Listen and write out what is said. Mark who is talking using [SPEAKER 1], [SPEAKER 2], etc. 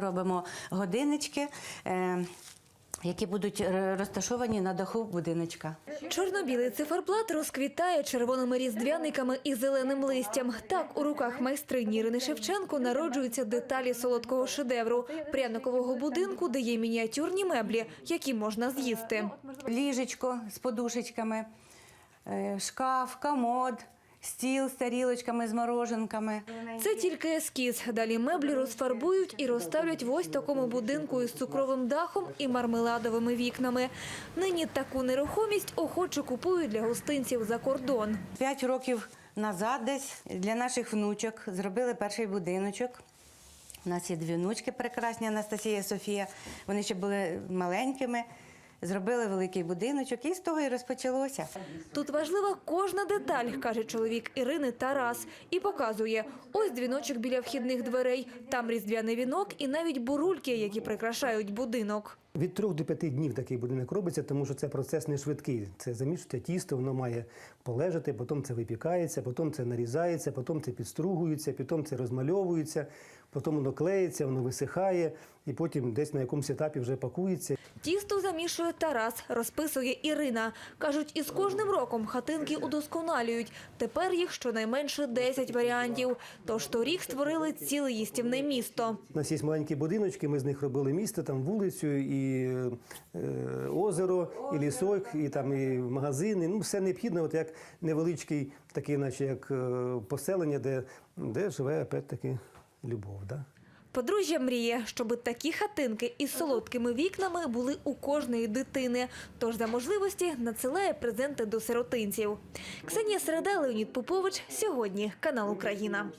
[SPEAKER 1] Робимо годиннички, е, які будуть розташовані на даху будиночка.
[SPEAKER 2] Чорно-білий циферблат розквітає червоними різдвяниками і зеленим листям. Так у руках майстрині Ірини Шевченко народжуються деталі солодкого шедевру пряникового будинку, де є мініатюрні меблі, які можна з'їсти.
[SPEAKER 1] Ліжечко з подушечками, е, шкаф, комод, стіл з тарілочками, з мороженками.
[SPEAKER 2] Це тільки ескіз. Далі меблі розфарбують і розставлять в ось такому будинку із цукровим дахом і мармеладовими вікнами. Нині таку нерухомість охоче купують для гостинців за кордон.
[SPEAKER 1] П'ять років назад десь для наших внучок зробили перший будиночок. У нас є дві внучки прекрасні, Анастасія і Софія. Вони ще були маленькими. Зробили великий будиночок, і з того і розпочалося.
[SPEAKER 2] Тут важлива кожна деталь, каже чоловік Ірини Тарас, і показує ось дзвіночок біля вхідних дверей, там різдвяний вінок і навіть бурульки, які прикрашають будинок.
[SPEAKER 3] Від трьох до п'яти днів такий будинок робиться, тому що це процес не швидкий. Це замішується тісто, воно має полежати, потім це випікається, потім це нарізається, потім це підстругується, потім це розмальовується, потім воно клеїться, воно висихає, і потім десь на якомусь етапі вже пакується.
[SPEAKER 2] Тісто замішує Тарас, розписує Ірина. Кажуть, із кожним роком хатинки удосконалюють. Тепер їх щонайменше 10 варіантів. Тож торік створили ціле їстівне місто.
[SPEAKER 3] У нас є маленькі будиночки, ми з них робили місто, там вулицю, і е, озеро, і лісок, і там і магазини. Ну, все необхідно, от як невеличкий, такий, наче як е, поселення, де, де живе опять-таки любов. Да?
[SPEAKER 2] Подружжя мріє, щоб такі хатинки із солодкими вікнами були у кожної дитини. Тож за можливості надсилає презенти до сиротинців. Ксенія Середа, Леонід Попович. Сьогодні канал Україна.